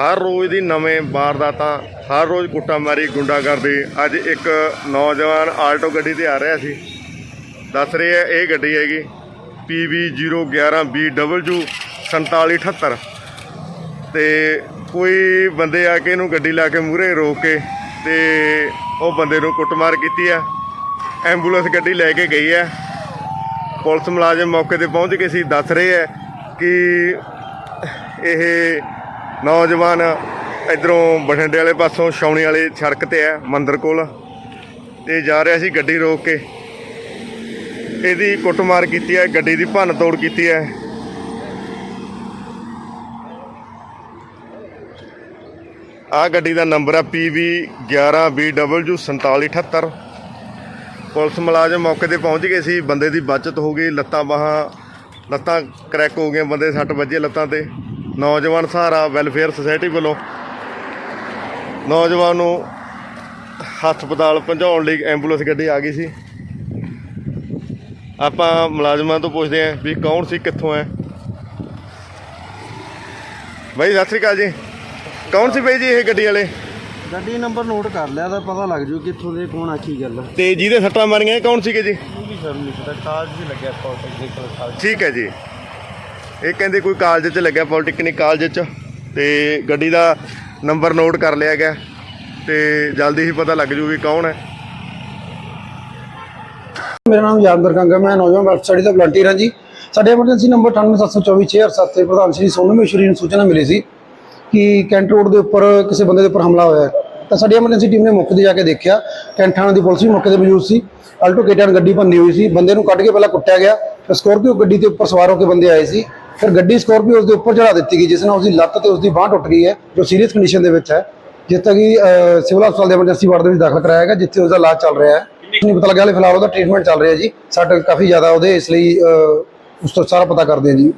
ਹਰ ਰੋਜ਼ ਦੀ ਨਵੇਂ ਵਾਰਦਾਤਾਂ, ਹਰ ਰੋਜ਼ ਕੁੱਟਾਮਾਰੀ, ਗੁੰਡਾਗਰਦੀ। ਅੱਜ ਇੱਕ ਨੌਜਵਾਨ ਆਲਟੋ ਗੱਡੀ ਤੇ ਆ ਰਿਹਾ ਸੀ। ਦੱਸ ਰਹੇ ਹੈ, ਇਹ ਗੱਡੀ ਹੈਗੀ PV011BW 4778 ਤੇ ਕੋਈ ਬੰਦੇ ਆ ਕੇ ਇਹਨੂੰ ਗੱਡੀ ਲਾ ਕੇ ਮੂਹਰੇ ਰੋਕ ਕੇ ਤੇ ਉਹ ਬੰਦੇ ਨੂੰ ਕੁੱਟਮਾਰ ਕੀਤੀ ਆ। ਐਂਬੂਲੈਂਸ ਗੱਡੀ ਲੈ ਕੇ ਗਈ ਹੈ ਪੁਲਿਸ ਮੁਲਾਜ਼ਮ ਮੌਕੇ ਤੇ ਪਹੁੰਚ ਕੇ ਸੀ। ਦੱਸ ਰਹੇ ਹੈ ਕਿ ਇਹ ਨੌਜਵਾਨ ਇਧਰੋਂ ਬਠਿੰਡੇ ਵਾਲੇ ਪਾਸੋਂ ਛਾਉਣੀ ਵਾਲੀ ਸੜਕ ਤੇ ਹੈ, ਮੰਦਰ ਕੋਲ। ਤੇ ਜਾ ਰਿਹਾ ਸੀ ਗੱਡੀ ਰੋਕ ਕੇ। ਇਹਦੀ ਕੁੱਟਮਾਰ ਕੀਤੀ ਹੈ, ਗੱਡੀ ਦੀ ਭੰਨ ਤੋੜ ਕੀਤੀ ਹੈ। ਆ ਗੱਡੀ ਦਾ ਨੰਬਰ ਹੈ PV 11BW 4778 ਪੁਲਿਸ ਮੁਲਾਜ਼ਮ ਮੌਕੇ ਤੇ ਪਹੁੰਚ ਗਏ ਸੀ, ਬੰਦੇ ਦੀ ਬਚਤ ਹੋ ਗਈ, ਲੱਤਾਂ ਬਾਹਾਂ, ਲੱਤਾਂ ਕਰੈਕ ਹੋ ਗਈਆਂ, ਬੰਦੇ ਸੱਟ ਵੱਜੇ ਲੱਤਾਂ ਤੇ। ਨੌਜਵਾਨ ਸਹਾਰਾ ਵੈਲਫੇਅਰ ਸੁਸਾਇਟੀ ਵੱਲੋਂ ਨੌਜਵਾਨ ਨੂੰ ਹਸਪਤਾਲ ਪਹੁੰਚਾਉਣ ਲਈ ਐਂਬੂਲੈਂਸ ਗੱਡੀ ਆ ਗਈ ਸੀ। ਆਪਾਂ ਮੁਲਾਜ਼ਮਾਂ ਤੋਂ ਪੁੱਛਦੇ ਆਂ ਵੀ ਕੌਣ ਸੀ ਕਿੱਥੋਂ ਹੈ? ਬਾਈ ਸਤਿ ਸ੍ਰੀ ਅਕਾਲ ਜੀ। ਕੌਣ ਸੀ ਬਾਈ ਜੀ ਇਹ ਗੱਡੀ ਵਾਲੇ? ਗੱਡੀ ਨੰਬਰ ਨੋਟ ਕਰ ਲਿਆ ਤਾਂ ਪਤਾ ਲੱਗ ਜੂ ਕਿੱਥੋਂ ਦੇ ਕੌਣ ਆ ਕੀ ਗੱਲ ਤੇ ਜਿਹਦੇ ਸੱਟਾਂ ਮਾਰੀਆਂ ਇਹ ਕੌਣ ਸੀਗੇ ਜੀ? ਵੀ ਸਰ ਨਹੀਂ ਪਤਾ ਕਾਜ ਵੀ ਲੱਗਿਆ ਪੋਲੀਟੈਕਨਿਕਲ ਕਾਜ ਠੀਕ ਹੈ ਜੀ। ਇਹ ਕਹਿੰਦੇ ਕੋਈ ਕਾਲਜ 'ਚ ਲੱਗਿਆ ਪੋਲੀਟੈਕਨਿਕ ਕਾਲਜ 'ਚ, ਤੇ ਗੱਡੀ ਦਾ ਨੰਬਰ ਨੋਟ ਕਰ ਲਿਆ ਗਿਆ, ਤੇ ਜਲਦੀ ਹੀ ਪਤਾ ਲੱਗ ਜੂ ਵੀ ਕੌਣ ਹੈ। ਮੇਰਾ ਨਾਮ ਯਾਦਵਰ ਗੰਗਾ, ਮੈਂ ਨੌਜਵਾਨ ਵੈਲਫੇਅਰ ਸਟੱਡੀ ਦਾ ਵਲੰਟੀਅਰ ਹਾਂ ਜੀ। ਸਾਡੇ ਐਮਰਜੈਂਸੀ ਨੰਬਰ 98724667 ਤੇ ਪ੍ਰਧਾਨ ਸ਼੍ਰੀ ਸੋਨੂ ਮਿਸ਼ਰੀ ਨੂੰ ਸੂਚਨਾ ਮਿਲੀ ਸੀ ਕਿ ਕੈਂਟ ਰੋਡ ਦੇ ਉੱਪਰ ਕਿਸੇ ਬੰਦੇ ਦੇ ਉੱਪਰ ਹਮਲਾ ਹੋਇਆ ਹੈ। ਤਾਂ ਸਾਡੀ ਐਮਰਜੈਂਸੀ ਟੀਮ ਨੇ ਮੌਕੇ ਤੇ ਜਾ ਕੇ ਦੇਖਿਆ ਕੈਂਟ ਥਾਣਾ ਦੀ ਪੁਲਿਸ ਵੀ ਮੌਕੇ ਤੇ ਮੌਜੂਦ ਸੀ। ਆਲਟੋ ਕੇਟਨ ਗੱਡੀ ਭੰਨੀ ਹੋਈ ਸੀ, ਬੰਦੇ ਨੂੰ ਕੱਢ ਕੇ ਪਹਿਲਾਂ ਕੁੱਟਿਆ ਗਿਆ, ਫਿਰ ਸਕੋਰਪੀਓ ਗੱਡੀ ਦੇ ਉੱਪਰ ਸਵਾਰ ਹੋ ਕੇ ਬੰਦੇ ਆਏ ਸੀ। ਫਿਰ ਗੱਡੀ ਸਕੋਰਪੀਓ ਉਸ ਦੇ ਉੱਪਰ ਚੜਾ ਦਿੱਤੀ ਗਈ, ਜਿਸ ਨਾਲ ਉਸ ਦੀ ਲੱਤ ਤੇ ਉਸ ਦੀ ਬਾਂਹ ਟੁੱਟ ਗਈ ਹੈ, ਜੋ ਸੀਰੀਅਸ ਕੰਡੀਸ਼ਨ ਦੇ ਵਿੱਚ ਹੈ ਜਿਸ ਤੱਕ ਕਿ ਸਿਵਲ ਹਸਪਤਾਲ ਦੇ ਐਮਰਜੈਂਸੀ ਵਾਰਡ ਦੇ ਵਿੱਚ ਦਾਖਲ ਕਰਾਇਆ ਗਿਆ, ਜਿੱਥੇ ਉਸ ਦਾ ਇਲਾਜ ਚੱਲ ਰਿਹਾ ਹੈ। ਨਹੀਂ ਪਤਾ ਲੱਗਿਆ ਹਾਲੇ ਫਿਲਹਾਲ ਉਹਦਾ ਟ੍ਰੀਟਮੈਂਟ ਚੱਲ ਰਿਹਾ ਜੀ ਸਾਡਾ ਕਾਫੀ ਜ਼ਿਆਦਾ ਉਹਦੇ, ਇਸ ਲਈ ਉਸ ਤੋਂ ਸਾਰਾ ਪਤਾ ਕਰਦੇ ਹਾਂ ਜੀ।